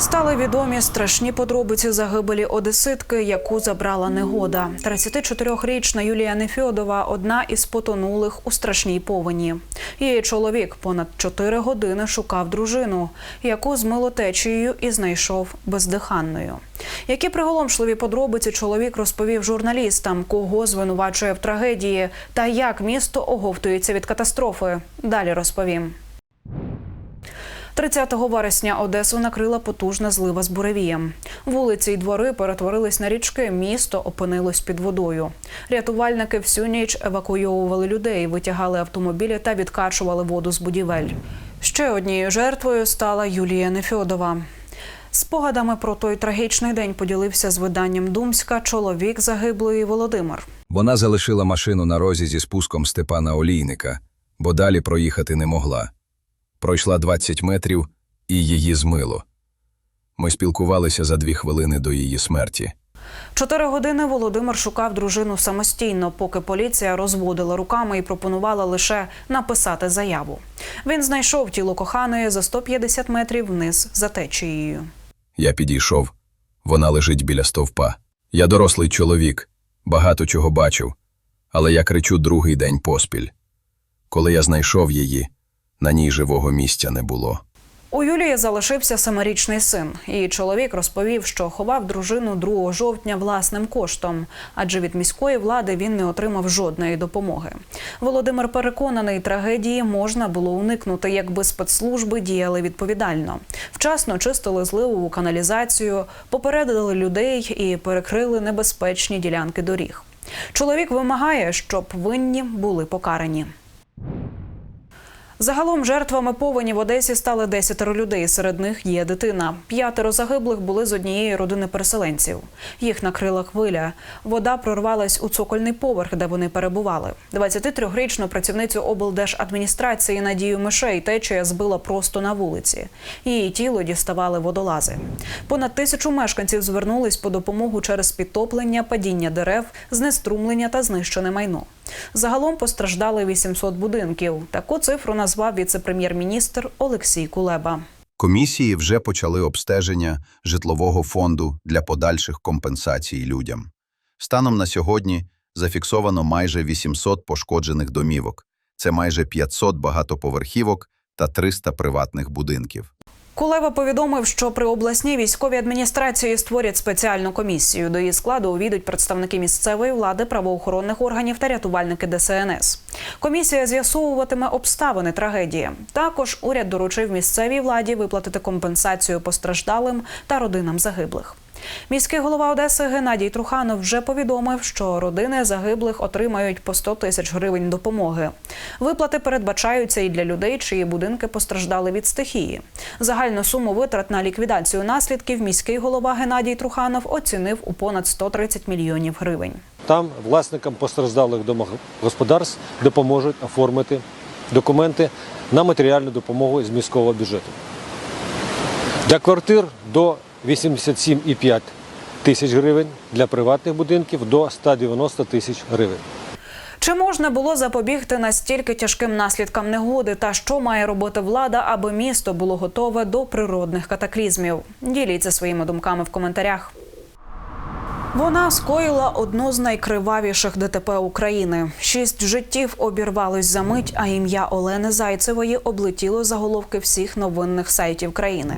Стали відомі страшні подробиці загибелі одеситки, яку забрала негода. 34-річна Юлія Нефьодова – одна із потонулих у страшній повені. Її чоловік понад 4 години шукав дружину, яку змило течією і знайшов бездиханною. Які приголомшливі подробиці чоловік розповів журналістам, кого звинувачує в трагедії, та як місто оговтується від катастрофи. Далі розповім. 30 вересня Одесу накрила потужна злива з буревієм. Вулиці й двори перетворились на річки. Місто опинилось під водою. Рятувальники всю ніч евакуйовували людей, витягали автомобілі та відкачували воду з будівель. Ще однією жертвою стала Юлія Нефьодова. Спогадами про той трагічний день поділився з виданням Думська чоловік загиблої Володимир. Вона залишила машину на розі зі спуском Степана Олійника, бо далі проїхати не могла. Пройшла 20 метрів і її змило. Ми спілкувалися за дві хвилини до її смерті. Чотири години Володимир шукав дружину самостійно, поки поліція розводила руками і пропонувала лише написати заяву. Він знайшов тіло коханої за 150 метрів вниз за течією. Я підійшов. Вона лежить біля стовпа. Я дорослий чоловік, багато чого бачив, але я кричу другий день поспіль. Коли я знайшов її, на ній живого місця не було. У Юлії залишився семирічний син. Її чоловік розповів, що ховав дружину 2 жовтня власним коштом, адже від міської влади він не отримав жодної допомоги. Володимир переконаний, трагедії можна було уникнути, якби спецслужби діяли відповідально. Вчасно чистили зливову каналізацію, попередили людей і перекрили небезпечні ділянки доріг. Чоловік вимагає, щоб винні були покарані. Загалом жертвами повені в Одесі стали десятеро людей. Серед них є дитина. П'ятеро загиблих були з однієї родини переселенців. Їх накрила хвиля. Вода прорвалась у цокольний поверх, де вони перебували. 23-річну працівницю облдержадміністрації Надію Мишей течія збила просто на вулиці. Її тіло діставали водолази. Понад тисячу мешканців звернулись по допомогу через підтоплення, падіння дерев, знеструмлення та знищене майно. Загалом постраждали 800 будинків. Таку цифру назвав віце-прем'єр-міністр Олексій Кулеба. Комісії вже почали обстеження житлового фонду для подальших компенсацій людям. Станом на сьогодні зафіксовано майже 800 пошкоджених домівок. Це майже 500 багатоповерхівок та 300 приватних будинків. Кулеба повідомив, що при обласній військовій адміністрації створять спеціальну комісію. До її складу увійдуть представники місцевої влади, правоохоронних органів та рятувальники ДСНС. Комісія з'ясовуватиме обставини трагедії. Також уряд доручив місцевій владі виплатити компенсацію постраждалим та родинам загиблих. Міський голова Одеси Геннадій Труханов вже повідомив, що родини загиблих отримають по 100 тисяч гривень допомоги. Виплати передбачаються і для людей, чиї будинки постраждали від стихії. Загальну суму витрат на ліквідацію наслідків міський голова Геннадій Труханов оцінив у понад 130 мільйонів гривень. Там власникам постраждалих домогосподарств допоможуть оформити документи на матеріальну допомогу з міського бюджету. Для квартир до 87,5 тисяч гривень, для приватних будинків до 190 тисяч гривень. Чи можна було запобігти настільки тяжким наслідкам негоди, та що має робити влада, аби місто було готове до природних катаклізмів? Діліться своїми думками в коментарях. Вона скоїла одну з найкривавіших ДТП України. Шість життів обірвалось за мить, а ім'я Олени Зайцевої облетіло заголовки всіх новинних сайтів країни.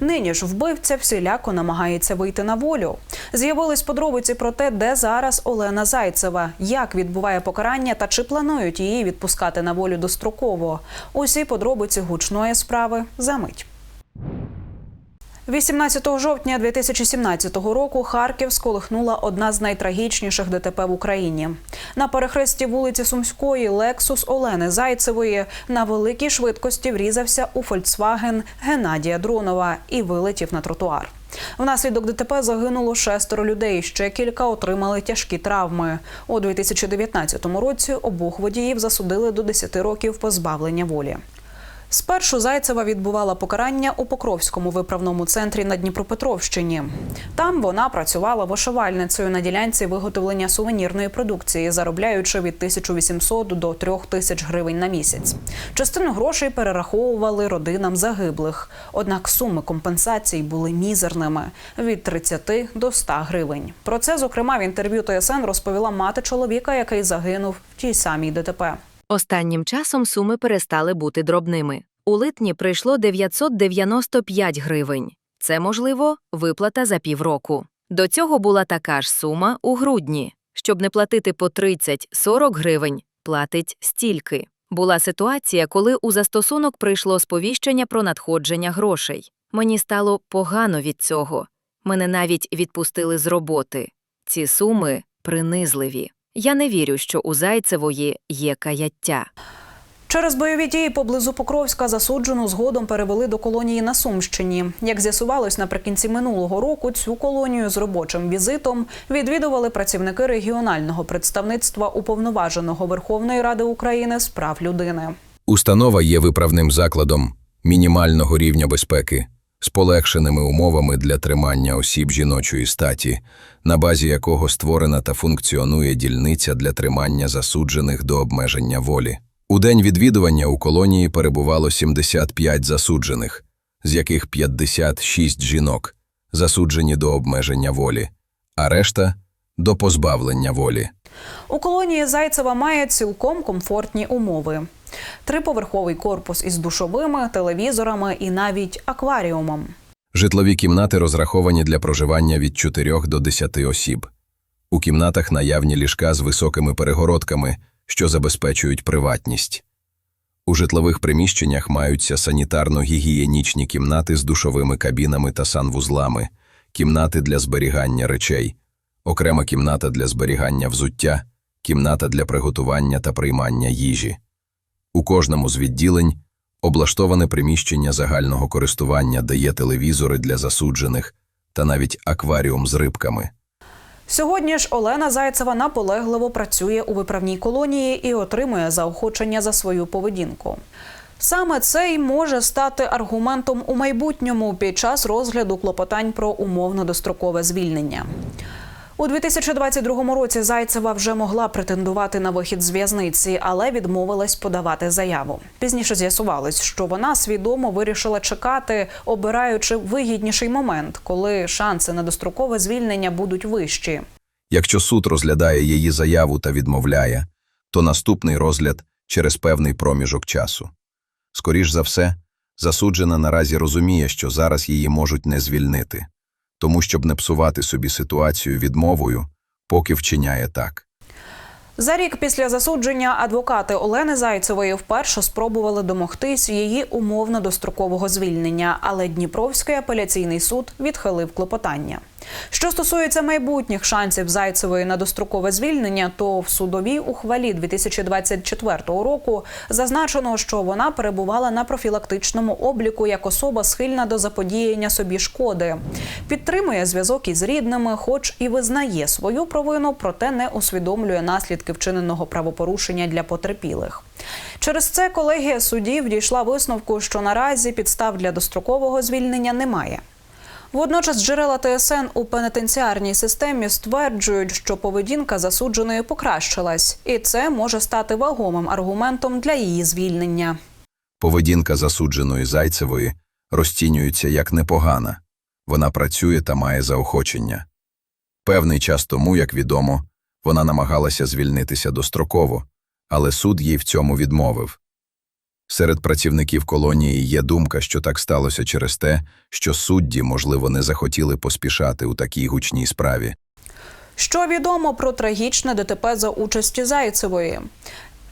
Нині ж вбивця всіляко намагається вийти на волю. З'явились подробиці про те, де зараз Олена Зайцева, як відбуває покарання та чи планують її відпускати на волю достроково. Усі подробиці гучної справи за мить. 18 жовтня 2017 року Харків сколихнула одна з найтрагічніших ДТП в Україні. На перехресті вулиці Сумської Лексус Олени Зайцевої на великій швидкості врізався у Фольксваген Геннадія Дронова і вилетів на тротуар. Внаслідок ДТП загинуло шестеро людей. Ще кілька отримали тяжкі травми. У 2019 році обох водіїв засудили до 10 років позбавлення волі. Спершу Зайцева відбувала покарання у Покровському виправному центрі на Дніпропетровщині. Там вона працювала вишивальницею на ділянці виготовлення сувенірної продукції, заробляючи від 1800 до 3000 гривень на місяць. Частину грошей перераховували родинам загиблих. Однак суми компенсацій були мізерними від 30 до 100 гривень. Про це, зокрема, в інтерв'ю ТСН розповіла мати чоловіка, який загинув в тій самій ДТП. Останнім часом суми перестали бути дробними. У липні прийшло 995 гривень. Це, можливо, виплата за півроку. До цього була така ж сума у грудні. Щоб не платити по 30-40 гривень, платить стільки. Була ситуація, коли у застосунок прийшло сповіщення про надходження грошей. Мені стало погано від цього. Мене навіть відпустили з роботи. Ці суми принизливі. Я не вірю, що у Зайцевої є каяття. Через бойові дії поблизу Покровська засуджену згодом перевели до колонії на Сумщині. Як з'ясувалось, наприкінці минулого року цю колонію з робочим візитом відвідували працівники регіонального представництва уповноваженого Верховної Ради України з прав людини. Установа є виправним закладом мінімального рівня безпеки з полегшеними умовами для тримання осіб жіночої статі, на базі якого створена та функціонує дільниця для тримання засуджених до обмеження волі. У день відвідування у колонії перебувало 75 засуджених, з яких 56 жінок, засуджені до обмеження волі, а решта до позбавлення волі. У колонії Зайцева має цілком комфортні умови: триповерховий корпус із душовими, телевізорами і навіть акваріумом. Житлові кімнати розраховані для проживання від 4 до 10 осіб. У кімнатах наявні ліжка з високими перегородками, що забезпечують приватність. У житлових приміщеннях маються санітарно-гігієнічні кімнати з душовими кабінами та санвузлами, кімнати для зберігання речей, окрема кімната для зберігання взуття, кімната для приготування та приймання їжі. У кожному з відділень облаштоване приміщення загального користування, де є телевізори для засуджених та навіть акваріум з рибками. Сьогодні ж Олена Зайцева наполегливо працює у виправній колонії і отримує заохочення за свою поведінку. Саме це й може стати аргументом у майбутньому під час розгляду клопотань про умовно дострокове звільнення. У 2022 році Зайцева вже могла претендувати на вихід з в'язниці, але відмовилась подавати заяву. Пізніше з'ясувалось, що вона свідомо вирішила чекати, обираючи вигідніший момент, коли шанси на дострокове звільнення будуть вищі. Якщо суд розглядає її заяву та відмовляє, то наступний розгляд через певний проміжок часу. Скоріш за все, засуджена наразі розуміє, що зараз її можуть не звільнити, тому щоб не псувати собі ситуацію відмовою, поки вчиняє так. За рік після засудження адвокати Олени Зайцевої вперше спробували домогтись її умовно дострокового звільнення, але Дніпровський апеляційний суд відхилив клопотання. Що стосується майбутніх шансів Зайцевої на дострокове звільнення, то в судовій ухвалі 2024 року зазначено, що вона перебувала на профілактичному обліку як особа схильна до заподіяння собі шкоди, підтримує зв'язок із рідними, хоч і визнає свою провину, проте не усвідомлює наслідки вчиненого правопорушення для потерпілих. Через це колегія суддів дійшла висновку, що наразі підстав для дострокового звільнення немає. Водночас джерела ТСН у пенітенціарній системі стверджують, що поведінка засудженої покращилась, і це може стати вагомим аргументом для її звільнення. Поведінка засудженої Зайцевої розцінюється як непогана. Вона працює та має заохочення. Певний час тому, як відомо, вона намагалася звільнитися достроково, але суд їй в цьому відмовив. Серед працівників колонії є думка, що так сталося через те, що судді, можливо, не захотіли поспішати у такій гучній справі. Що відомо про трагічне ДТП за участі Зайцевої?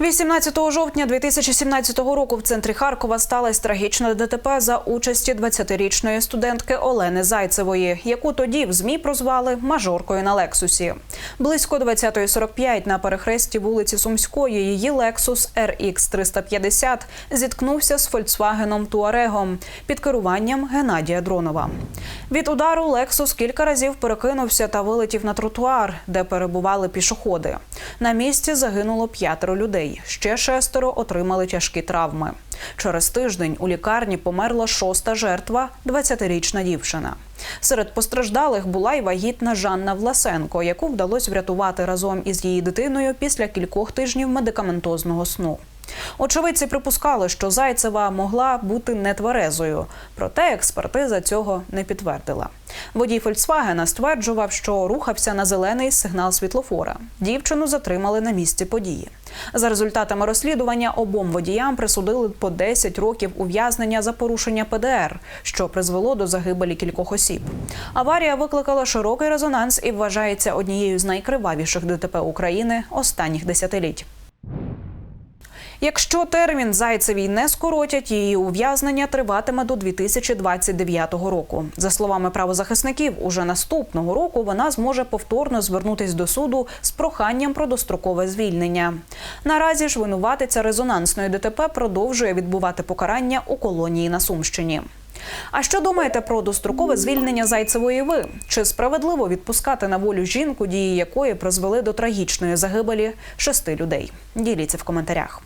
18 жовтня 2017 року в центрі Харкова сталася трагічна ДТП за участі 20-річної студентки Олени Зайцевої, яку тоді в змі прозвали мажоркою на Лексусі. Близько 20.45 на перехресті вулиці Сумської її Lexus RX 350 зіткнувся з Фольксвагеном Туарегом під керуванням Геннадія Дронова. Від удару Лексус кілька разів перекинувся та вилетів на тротуар, де перебували пішоходи. На місці загинуло п'ятеро людей. Ще шестеро отримали тяжкі травми. Через тиждень у лікарні померла шоста жертва – 20-річна дівчина. Серед постраждалих була й вагітна Жанна Власенко, яку вдалося врятувати разом із її дитиною після кількох тижнів медикаментозного сну. Очевидці припускали, що Зайцева могла бути нетверезою, проте експертиза цього не підтвердила. Водій Фольксвагена стверджував, що рухався на зелений сигнал світлофора. Дівчину затримали на місці події. За результатами розслідування обом водіям присудили по 10 років ув'язнення за порушення ПДР, що призвело до загибелі кількох осіб. Аварія викликала широкий резонанс і вважається однією з найкривавіших ДТП України останніх десятиліть. Якщо термін Зайцевій не скоротять, її ув'язнення триватиме до 2029 року. За словами правозахисників, уже наступного року вона зможе повторно звернутись до суду з проханням про дострокове звільнення. Наразі ж винуватиця резонансної ДТП продовжує відбувати покарання у колонії на Сумщині. А що думаєте про дострокове звільнення Зайцевої ви? Чи справедливо відпускати на волю жінку, дії якої призвели до трагічної загибелі шести людей? Діліться в коментарях.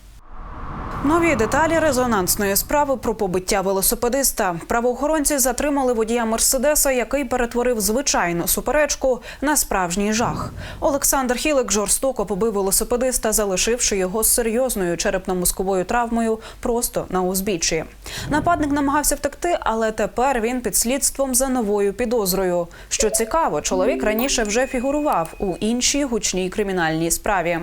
Нові деталі резонансної справи про побиття велосипедиста. Правоохоронці затримали водія Мерседеса, який перетворив звичайну суперечку на справжній жах. Олександр Хілик жорстоко побив велосипедиста, залишивши його з серйозною черепно-мозковою травмою просто на узбіччі. Нападник намагався втекти, але тепер він під слідством за новою підозрою. Що цікаво, чоловік раніше вже фігурував у іншій гучній кримінальній справі.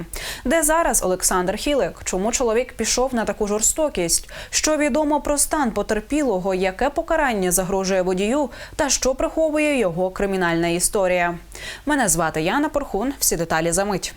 Де зараз Олександр Хілик? Чому чоловік пішов на таку жорстокість? Що відомо про стан потерпілого, яке покарання загрожує водію, та що приховує його кримінальна історія? Мене звати Яна Порхун. Всі деталі за мить.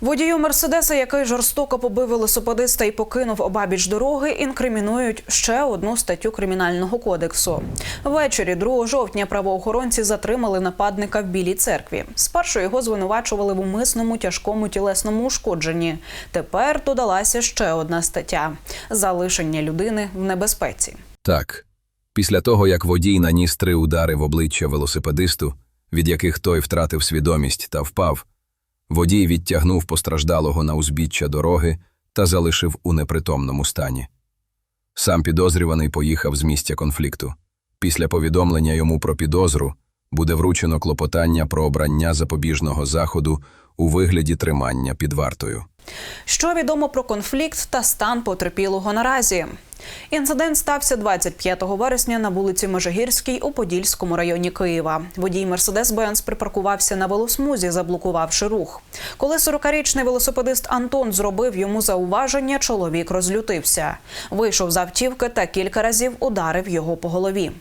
Водію Мерседеса, який жорстоко побив велосипедиста і покинув обабіч дороги, інкримінують ще одну статтю кримінального кодексу. Ввечері 2 жовтня правоохоронці затримали нападника в Білій церкві. Спершу його звинувачували в умисному тяжкому тілесному ушкодженні. Тепер додалася ще одна стаття залишення людини в небезпеці. Так. Після того, як водій наніс три удари в обличчя велосипедисту, від яких той втратив свідомість та впав, водій відтягнув постраждалого на узбіччя дороги та залишив у непритомному стані. Сам підозрюваний поїхав з місця конфлікту. Після повідомлення йому про підозру буде вручено клопотання про обрання запобіжного заходу у вигляді тримання під вартою. Що відомо про конфлікт та стан потерпілого наразі? Інцидент стався 25 вересня на вулиці Межигірській у Подільському районі Києва. Водій Мерседес-Бенц припаркувався на велосмузі, заблокувавши рух. Коли 40-річний велосипедист Антон зробив йому зауваження, чоловік розлютився. Вийшов з автівки та кілька разів ударив його по голові.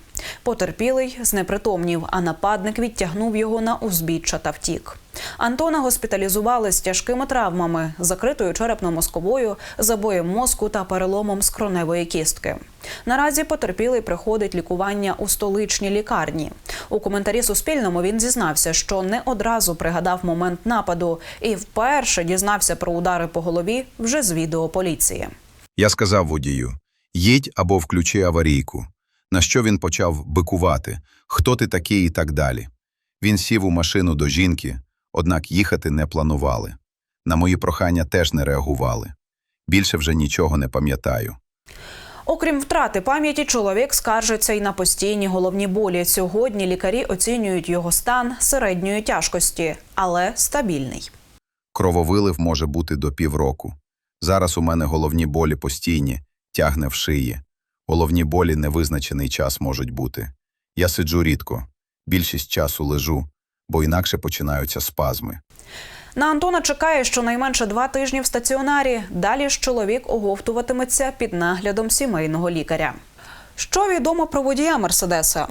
Потерпілий знепритомнів, а нападник відтягнув його на узбіччя та втік. Антона госпіталізували з тяжкими травмами, закритою черепно-мозковою, забоєм мозку та переломом скроневої кістки. Наразі потерпілий приходить лікування у столичній лікарні. У коментарі Суспільному він зізнався, що не одразу пригадав момент нападу і вперше дізнався про удари по голові вже з відео поліції. Я сказав водію: їдь або включи аварійку. На що він почав бикувати, хто ти такий і так далі. Він сів у машину до жінки, однак їхати не планували. На мої прохання теж не реагували. Більше вже нічого не пам'ятаю. Окрім втрати пам'яті, чоловік скаржиться й на постійні головні болі. Сьогодні лікарі оцінюють його стан середньої тяжкості, але стабільний. Крововилив може бути до півроку. Зараз у мене головні болі постійні, тягне в шиї. Головні болі невизначений час можуть бути. Я сиджу рідко, більшість часу лежу, бо інакше починаються спазми. На Антона чекає щонайменше два тижні в стаціонарі. Далі ж чоловік оговтуватиметься під наглядом сімейного лікаря. Що відомо про водія Мерседеса?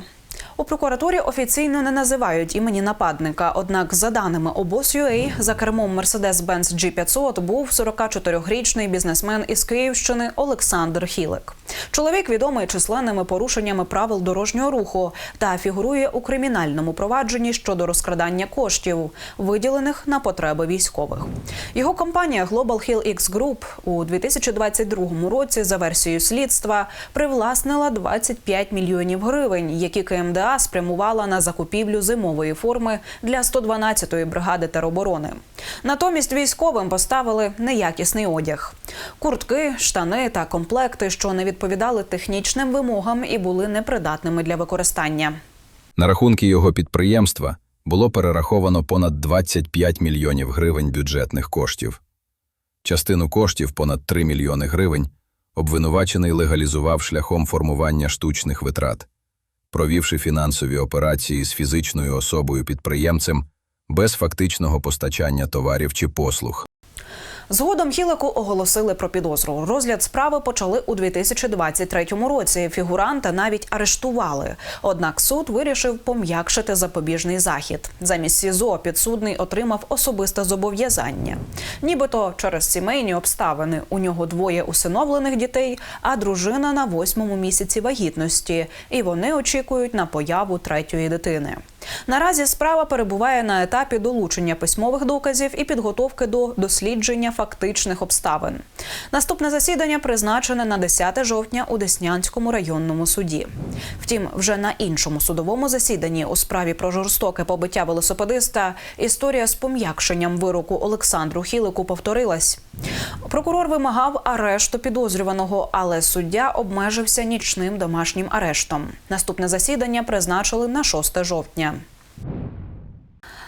У прокуратурі офіційно не називають імені нападника. Однак, за даними обоз.ua, за кермом Mercedes-Benz G500 був 44-річний бізнесмен із Київщини Олександр Хілик. Чоловік відомий численними порушеннями правил дорожнього руху та фігурує у кримінальному провадженні щодо розкрадання коштів, виділених на потреби військових. Його компанія Global Hill X Group у 2022 році за версією слідства привласнила 25 мільйонів гривень, які КМДА РДА спрямувала на закупівлю зимової форми для 112-ї бригади тероборони. Натомість військовим поставили неякісний одяг: куртки, штани та комплекти, що не відповідали технічним вимогам і були непридатними для використання. На рахунки його підприємства було перераховано понад 25 мільйонів гривень бюджетних коштів. Частину коштів, понад 3 мільйони гривень, обвинувачений легалізував шляхом формування штучних витрат, провівши фінансові операції з фізичною особою-підприємцем без фактичного постачання товарів чи послуг. Згодом Хілику оголосили про підозру. Розгляд справи почали у 2023 році. Фігуранта навіть арештували. Однак суд вирішив пом'якшити запобіжний захід. Замість СІЗО підсудний отримав особисте зобов'язання. Нібито через сімейні обставини у нього двоє усиновлених дітей, а дружина на восьмому місяці вагітності, і вони очікують на появу третьої дитини. Наразі справа перебуває на етапі долучення письмових доказів і підготовки до дослідження фактичних обставин. Наступне засідання призначене на 10 жовтня у Деснянському районному суді. Втім, вже на іншому судовому засіданні у справі про жорстоке побиття велосипедиста історія з пом'якшенням вироку Олександру Хілику повторилась. Прокурор вимагав арешту підозрюваного, але суддя обмежився нічним домашнім арештом. Наступне засідання призначили на 6 жовтня.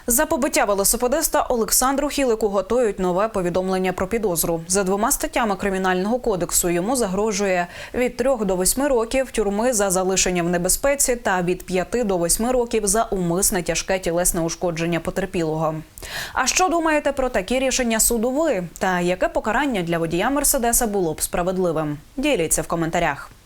За побиття велосипедиста Олександру Хілику готують нове повідомлення про підозру. За двома статтями кримінального кодексу йому загрожує від 3 до 8 років тюрми за залишення в небезпеці та від 5 до 8 років за умисне тяжке тілесне ушкодження потерпілого. А що думаєте про такі рішення суду ви? Та яке покарання для водія Мерседеса було б справедливим? Діліться в коментарях.